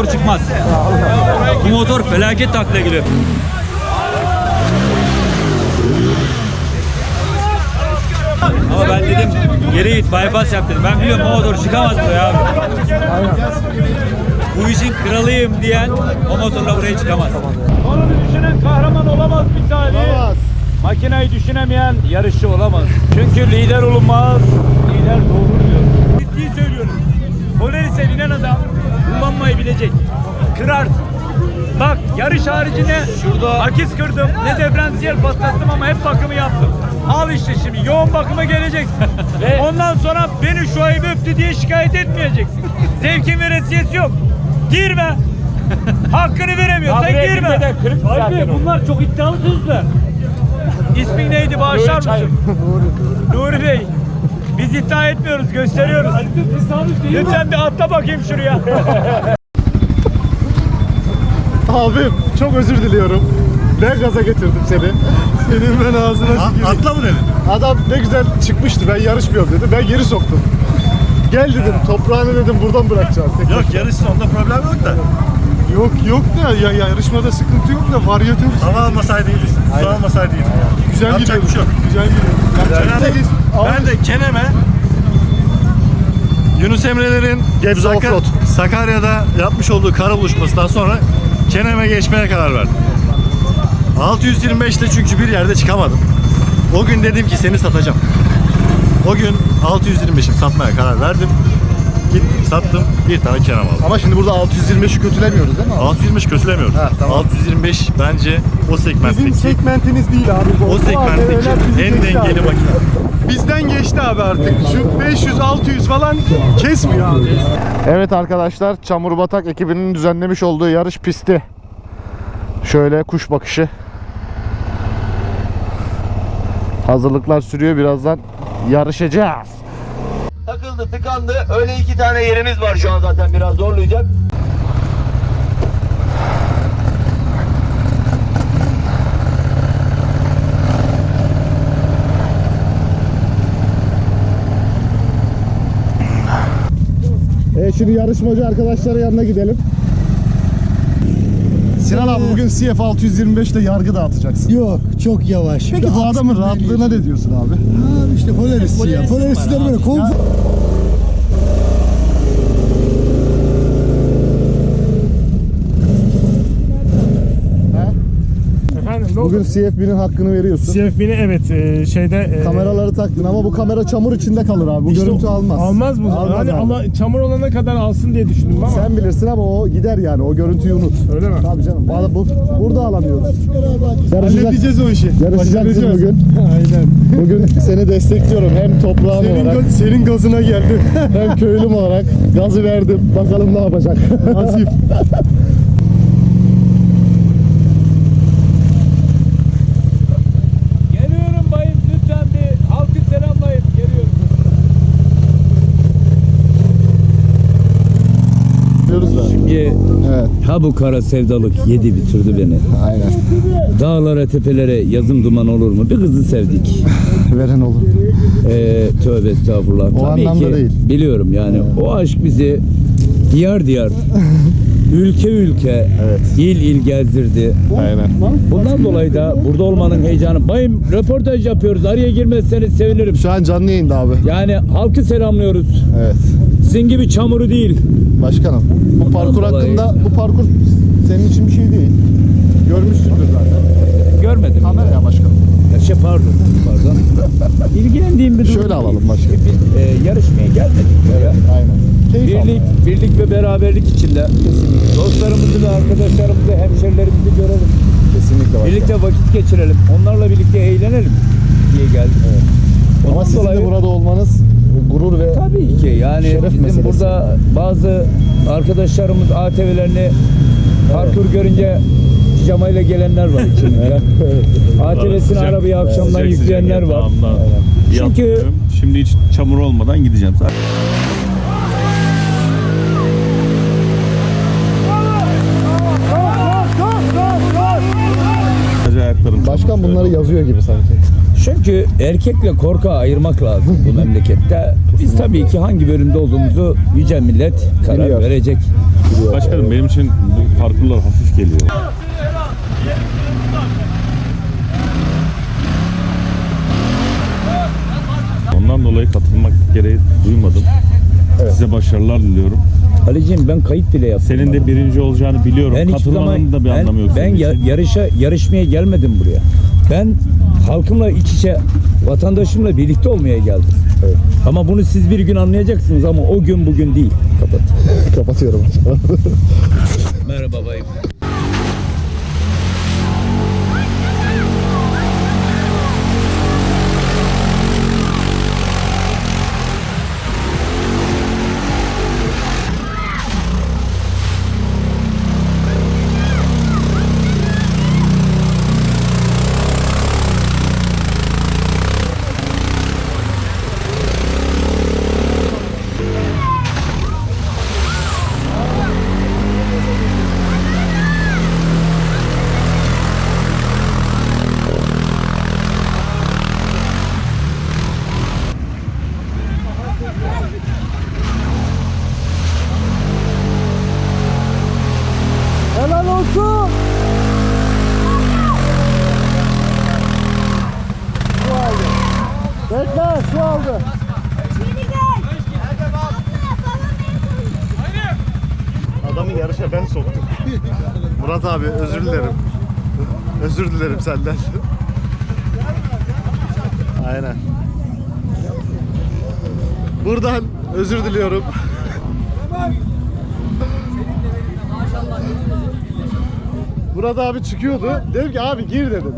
Motor çıkmaz. Bu motor felaket takla geliyor. Ama ben dedim geri git bypass yap dedim. Ben biliyorum o motor çıkamaz buraya abi. Bu işin kralıyım diyen o motorla buraya çıkamaz. Onu düşünen kahraman olamaz bir tane. Olamaz. Makineyi düşünemeyen yarışçı olamaz. Çünkü lider olunmaz, lider doğurur. Polaris'e binen adam kullanmayı bilecek. Kırarsın. Bak yarış haricinde Şurada. akis kırdım, ne diferansiyel patlattım ama hep bakımı yaptım. Al işte şimdi yoğun bakıma geleceksin. Ondan sonra beni şu ayıp öptü diye şikayet etmeyeceksin. Zevkin veresiyesi yok. Girme. Hakkını veremiyorsan girme. Abi bunlar çok iddialı sözler. İsmin neydi bağışlar mısın? Nuri Bey. Biz iddia etmiyoruz, gösteriyoruz. Lütfen bir atla bakayım şuraya. Abim çok özür diliyorum. Ben gaza getirdim seni. Senin ben ağzına tüküreyim. Atla mı dedin? Adam ne güzel çıkmıştı ben yarışmıyorum dedi. Ben geri soktum. Gel dedim toprağını dedim buradan bırakacağım. Tek Yok yarış sonunda problem yok da. Yok yok da ya, ya yarışmada sıkıntı yok da varyatör Hava almasaydı iyiydi. Su almasaydı iyiydi. güzel Yapacak gidiyor. bir şey yok. Güzel gidiyor. Yapacak bir şey yok. Ben de Kenem'e Yunus Emre'lerin Gebze Saka- Offroad. Sakarya'da yapmış olduğu kara buluşmasından sonra Kenem'e geçmeye karar verdim. 625'te çünkü bir yerde çıkamadım. O gün dedim ki seni satacağım. O gün 625'im satmaya karar verdim. Gittim sattım bir tane Kenem aldım. Ama şimdi burada 625'i kötülemiyoruz değil mi abi? 625 kötülemiyorum. Ha, tamam. 625 bence o Bizim segmentteki segmentiniz değil abi. bu. o segmentteki en dengeli abi. makine. Bizden geçti abi artık. Şu 500-600 falan kesmiyor abi. Evet arkadaşlar Çamurbatak ekibinin düzenlemiş olduğu yarış pisti. Şöyle kuş bakışı. Hazırlıklar sürüyor birazdan yarışacağız. Takıldı tıkandı. Öyle iki tane yerimiz var şu an zaten biraz zorlayacak. E şimdi yarışmacı arkadaşlara yanına gidelim. Sinan abi bugün CF 625 ile yargı dağıtacaksın. Yok çok yavaş. Peki bu adamın rahatlığına ne diyorsun abi? Abi işte Polaris ya. Polarisler böyle konfor. Ne Bugün CF1'in hakkını veriyorsun. CFB'ni evet e, şeyde e, Kameraları taktın ama bu kamera çamur içinde kalır abi. Bu işte görüntü almaz. Almaz mı? Almaz abi. ama çamur olana kadar alsın diye düşündüm ama. Sen bilirsin ama o gider yani. O görüntüyü unut. Öyle mi? Tabii canım. Bu, bu, burada alamıyoruz. Yarışacak, Halledeceğiz o işi. yarışacaksın bugün. Aynen. Bugün seni destekliyorum. Hem toprağın olarak senin gazına geldi. hem köylüm olarak gazı verdim. Bakalım ne yapacak. Nasip. Geliyorum bayım lütfen bir halkı selamlayın. Geliyorum. Da. Evet. Ha bu kara sevdalık yedi bitirdi beni. Aynen. Dağlara tepelere yazım duman olur mu? Bir kızı sevdik. Veren olur. Ee, tövbe estağfurullah. O Tabii anlamda ki değil. biliyorum yani o aşk bizi diyar diyar, ülke ülke, il il gezdirdi. Aynen. Bundan dolayı da burada olmanın heyecanı. Bayım röportaj yapıyoruz. Araya girmezseniz sevinirim. Şu an canlı yayında abi. Yani halkı selamlıyoruz. Evet. Sizin gibi çamuru değil. Başkanım. Bu parkur dolayı- hakkında bu parkur senin için bir şey değil. Görmüşsündür zaten. Görmedim. Kamera ya başkanım. Ya şey pardon, pardon. İlgilendiğim bir durum Şöyle değil. alalım başka. Çünkü Biz e, yarışmaya gelmedik buraya. Aynen. Keyif Birlik, almaya. birlik ve beraberlik içinde dostlarımızı ve arkadaşlarımızı, hemşerilerimizi görelim. Kesinlikle başka. Birlikte vakit geçirelim. Onlarla birlikte eğlenelim diye geldik. Ama Ondan sizin de dolayı- burada olmanız gurur ve Tabii ki yani Şeref bizim meselesi. burada bazı arkadaşlarımız ATV'lerini parkur görünce pijamayla gelenler var içinde. ATV'sini Sıcak- arabaya akşamdan sıcak yükleyenler sıcak var. yatağımda Çünkü yattım. Şimdi hiç çamur olmadan gideceğim. Ayaklarım başkan bunları yazıyor gibi sanki. Çünkü erkekle korkağı ayırmak lazım bu memlekette. Biz tabii ki hangi bölümde olduğumuzu yüce millet karar Biliyor. verecek. Başkanım benim için bu parkurlar hafif geliyor. Ondan dolayı katılmak gereği duymadım. Size başarılar diliyorum. Ali'ciğim ben kayıt bile yaptım. Senin de birinci olacağını biliyorum. Ben hiçbir zaman Katılmanın da bir ben, anlamı yok. ben senin ya- için. yarışa yarışmaya gelmedim buraya. Ben halkımla iç içe vatandaşımla birlikte olmaya geldim. Ama bunu siz bir gün anlayacaksınız ama o gün bugün değil. Kapat. Kapatıyorum. Merhaba bayım. Yarışa ben soktum. Murat abi özür dilerim. Özür dilerim senden. Aynen. Buradan özür diliyorum. Murat abi çıkıyordu. Dedim ki abi gir dedim.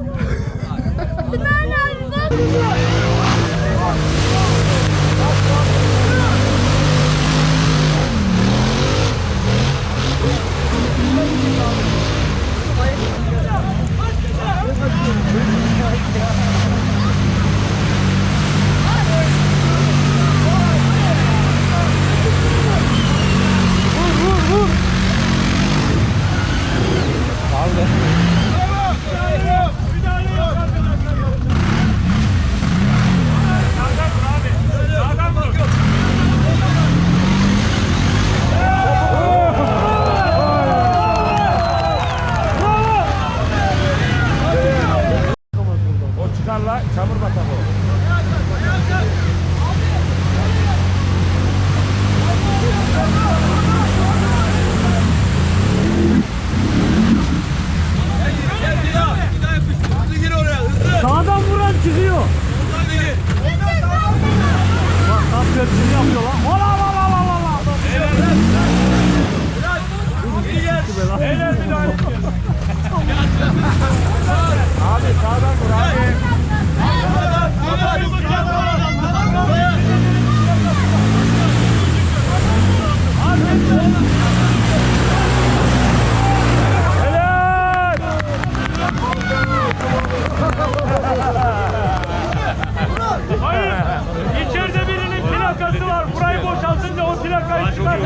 O plakayı çıkar.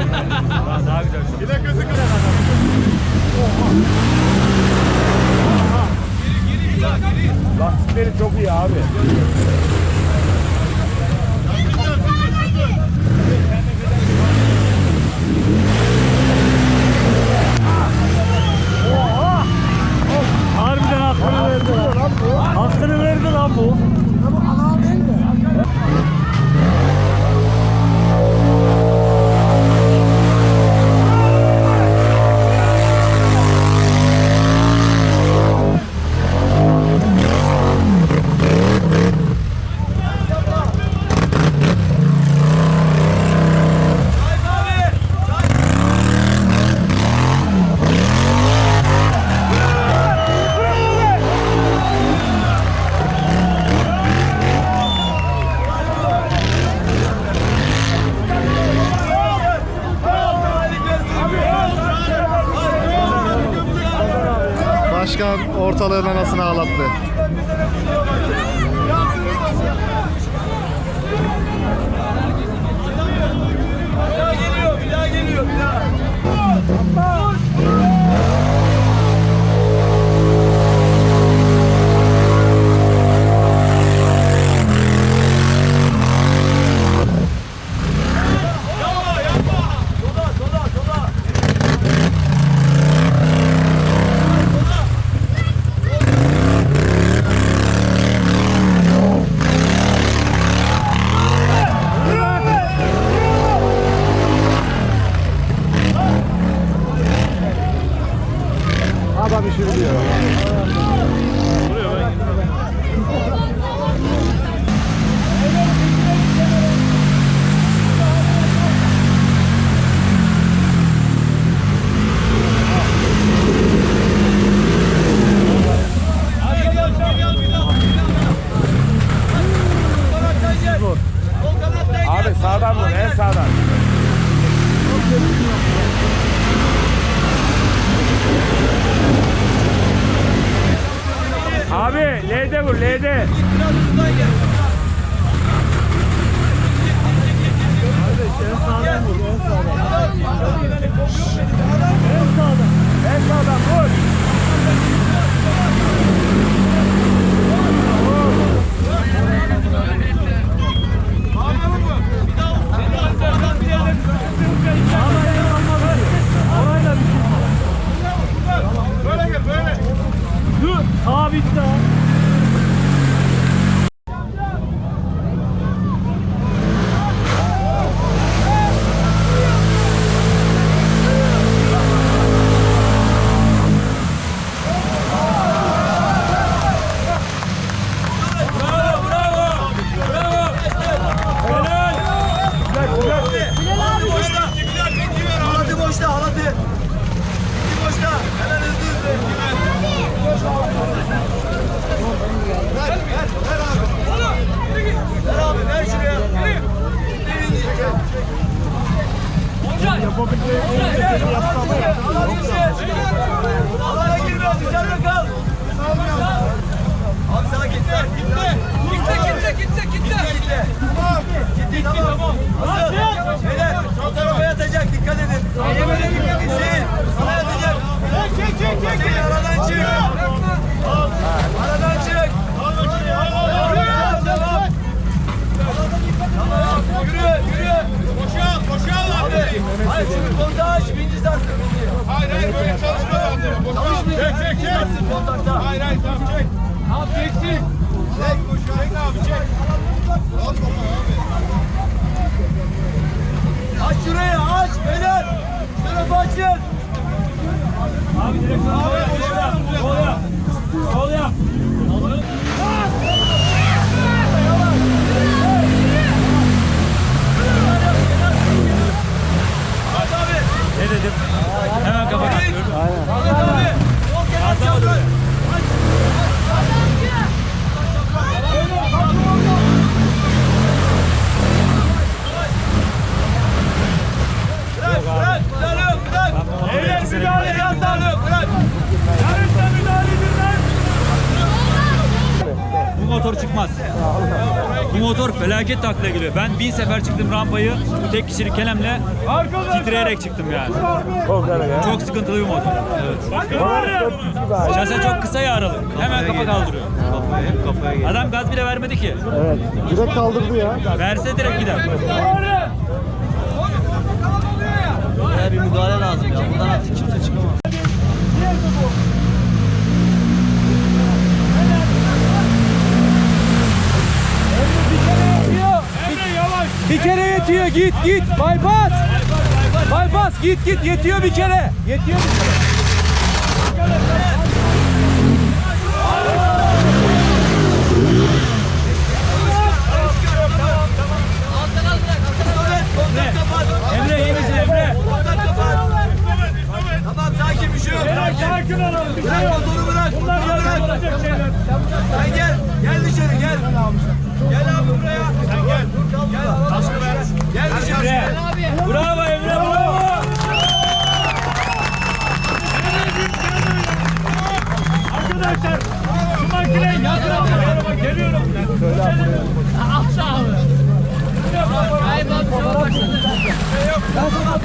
Daha güzel. Lastikleri çok iyi abi. Harbiden hakkını verdi. Hakkını verdi lan bu. Aç şurayı, aç beyler. Şu tarafı açın. Abi sol yap. Sol yap. Sol yap. Sol yap. Ne dedim? Hemen kafa takıyorum. Ahmet abi. Sol kenar çapraz. Bırak, bırak. Müdahale yok, bırak. Beyler Müdahale yok, müdahale yok, bırak. Bu motor çıkmaz. Bu felaket takla geliyor. Ben bin sefer çıktım rampayı. Tek kişilik kelemle titreyerek çıktım yani. Çok sıkıntılı bir motor. Evet. Şahsen çok kısa yaralı. Hemen kafa kaldırıyor. Adam gaz bile vermedi ki. Evet. Direkt kaldırdı ya. Verse direkt gider. Buraya bir müdahale lazım ya. Buradan artık kimse çıkamaz. Bir kere yetiyor git git bypass. Bypass git git yetiyor bir kere. Yetiyor bir kere. Emre iyi misin Emre? Tamam sakin bir şey yok. Sakin. Bırak motoru bırak. Motoru bırak. Sen gel. Gel dışarı gel.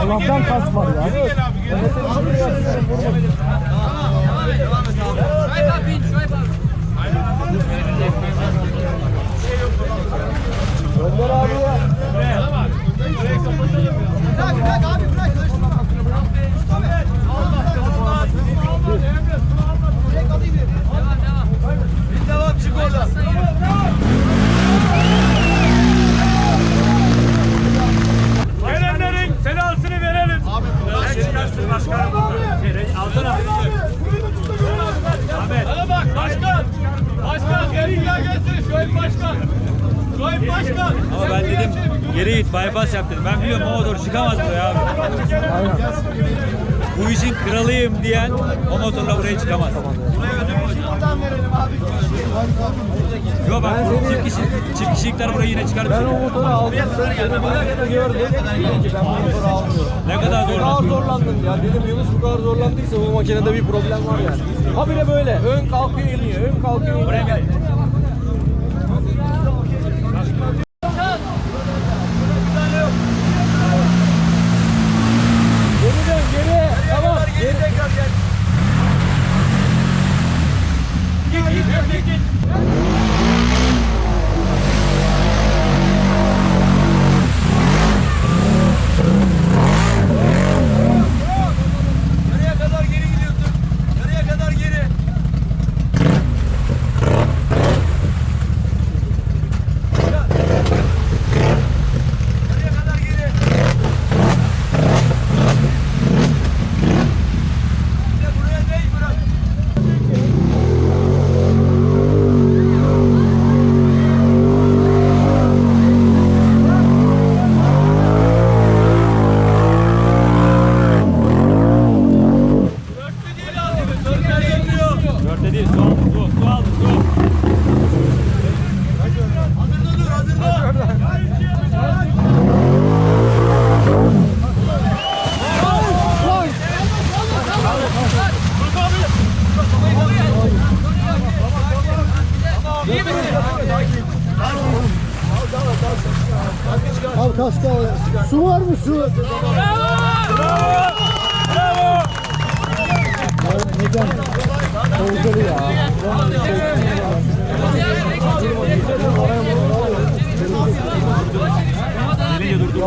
Allah'tan kas var ya. Devam çık oradan. Gelenlerin selasını verelim. Abi sen çıkarsın başkanım. Altına. Ahmet. Bana bak başkan. Başkan geri gel gelsin. Şöyle başkan. Şöyle başkan. Ama ben dedim geri git bypass yap dedim. Ben biliyorum o motor çıkamaz buraya abi. Bu işin kralıyım diyen o motorla buraya çıkamaz. Yok bak çift, kişi, çift kişilikler buraya yine çıkar. Ben o motoru aldım. Ne kadar zorlandın? zorlandım ya. Dedim Yunus bu kadar zorlandıysa bu makinede bir problem var yani. Habire böyle. Ön kalkıyor iniyor. Ön kalkıyor iniyor. Buraya gel. Geri dön geri. Tamam. Geri tekrar gel. Nereye kadar geri gidiyorsun? Nereye kadar geri? Nereye kadar geri? Bir de buraya değil bırak. Dörtlü değil abi. Dörtlü yetmiyor. Dörtte değil su aldım su, su aldım su. Hazırda dur, hazırda. Al kaskı al. Su var mı su? Oldu ya. Gelince durdu.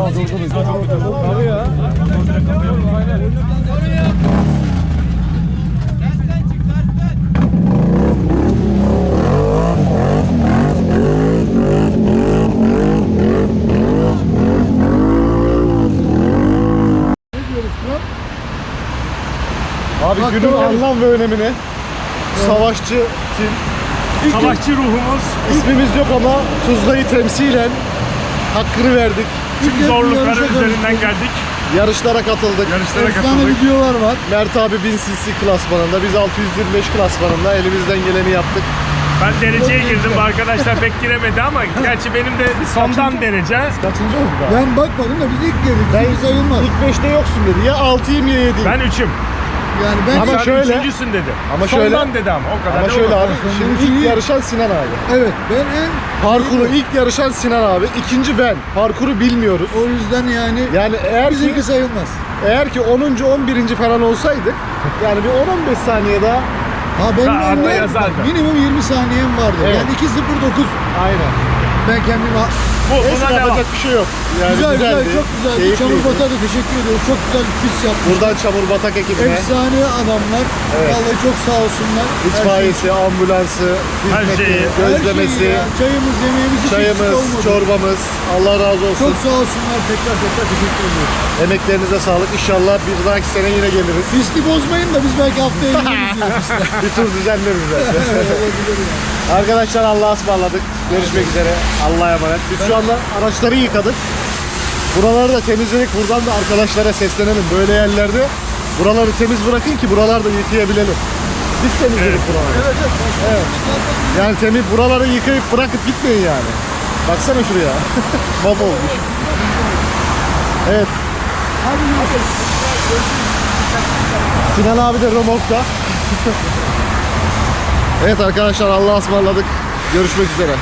Tabii ya. Dersten Abi günün anlam ve önemini savaşçı tim. Savaşçı ruhumuz. İsmimiz yok ama Tuzla'yı temsilen hakkını verdik. Tüm zorlukları üzerinden geldik. Yarışlara katıldık. Yarışlara katıldık. videolar var. Mert abi 1000 cc klasmanında, biz 625 klasmanında elimizden geleni yaptık. Ben dereceye girdim. Arkadaşlar pek giremedi ama gerçi benim de sondan derece. Kaçıncı oldu daha? Ben bakmadım da biz ilk girdik. Ben Biz sayılmaz. ilk 5'te yoksun dedi. Ya 6'yım ya 7'yim. Ben üçüm. Yani ben Ama Sen şöyle- üçüncüsün dedi. Ama Sondan şöyle- dedi ama o kadar. Ama da şöyle abi, şimdi ilk yarışan Sinan abi. evet ben en Parkuru ilk yarışan Sinan abi. ikinci ben. Parkuru bilmiyoruz. o yüzden yani Yani eğer ki, bizimki sayılmaz. eğer ki 10. 11. falan olsaydık yani bir 10-15 saniye daha Ha benim arada önümde yazardı. minimum 20 saniyem vardı. Evet. Yani 2.09 aynen. ben kendimi Bu, Neyse buna devam. yapacak bir şey yok. Yani güzel güzel güzeldi, çok keyifliydi. Çamur Batar'a da teşekkür ediyoruz. Çok güzel bir pis yapmış. Buradan Çamur Batak ekibine, Efsane adamlar. Evet. Vallahi çok sağ olsunlar. itfaiyesi, ambulansı, hizmeti, şeyi. Her gözlemesi, şeyi ya. Çayımız, yemeğimiz hiç eksik çayımız, olmadı. çorbamız. Allah razı olsun. Çok sağ olsunlar. Tekrar tekrar teşekkür ediyoruz. Emeklerinize sağlık. İnşallah bir dahaki sene yine geliriz. Pisti bozmayın da biz belki haftaya geliriz. ya piste. bir tur düzenleriz. Evet, olabilir yani. Arkadaşlar Allah'a ısmarladık. Görüşmek üzere. Allah'a emanet. Biz şu anda araçları yıkadık. Buraları da temizledik. Buradan da arkadaşlara seslenelim. Böyle yerlerde buraları temiz bırakın ki buralarda yıkayabilelim. Biz temizledik buraları. Evet, evet. Evet. Yani temiz buraları yıkayıp bırakıp gitmeyin yani. Baksana şuraya. Bab olmuş. Evet. Sinan abi de remorkta. evet arkadaşlar Allah'a ısmarladık. Görüşmek üzere.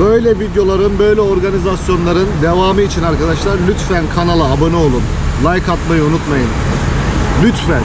Böyle videoların, böyle organizasyonların devamı için arkadaşlar lütfen kanala abone olun. Like atmayı unutmayın. Lütfen.